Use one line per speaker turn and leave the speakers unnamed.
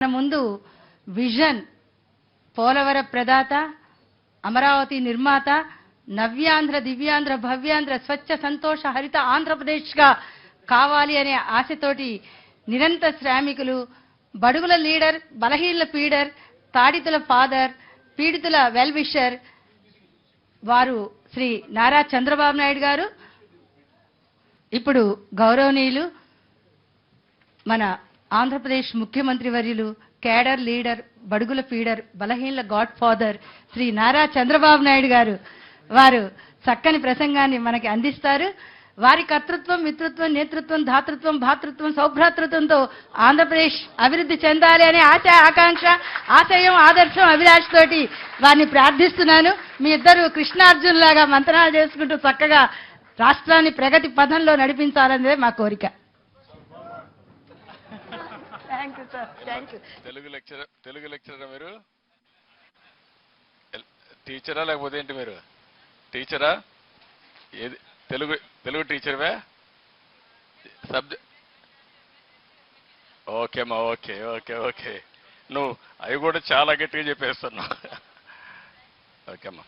మన ముందు విజన్ పోలవర ప్రదాత అమరావతి నిర్మాత నవ్యాంధ్ర దివ్యాంధ్ర భవ్యాంధ్ర స్వచ్ఛ సంతోష హరిత ఆంధ్రప్రదేశ్గా కావాలి అనే ఆశతోటి నిరంతర శ్రామికులు బడుగుల లీడర్ బలహీనల పీడర్ తాడితుల ఫాదర్ పీడితుల వెల్విషర్ వారు శ్రీ నారా చంద్రబాబు నాయుడు గారు. ఇప్పుడు గౌరవనీయులు మన ఆంధ్రప్రదేశ్ ముఖ్యమంత్రి వర్యులు కేడర్ లీడర్ బడుగుల ఫీడర్ బలహీనల గాడ్ ఫాదర్ శ్రీ నారా చంద్రబాబు నాయుడు గారు. వారు చక్కని ప్రసంగాన్ని మనకి అందిస్తారు. వారి కర్తృత్వం మిత్రత్వం నేతృత్వం ధాతృత్వం భాతృత్వం సౌభ్రాతృత్వంతో ఆంధ్రప్రదేశ్ అభివృద్ధి చెందాలి అనే ఆశ ఆకాంక్ష ఆశయం ఆదర్శం అభిలాష తోటి వారిని ప్రార్థిస్తున్నాను. మీ ఇద్దరు కృష్ణార్జున్ లాగా మంత్రాలు చేసుకుంటూ చక్కగా రాష్ట్రాన్ని ప్రగతి పథంలో నడిపించాలనేదే మా కోరిక. Thank you sir thank you
Telugu lecturer Telugu లెక్చరరా మీరు? టీచరా లేకపోతే ఏంటి మీరు? టీచరా? ఏది తెలుగు తెలుగు టీచర్వే? సబ్జెక్ట్ ఓకే అమ్మా ఓకే ఓకే ఓకే. నువ్వు అవి కూడా చాలా గట్టిగా చెప్పేస్తున్నావు. ఓకే అమ్మా.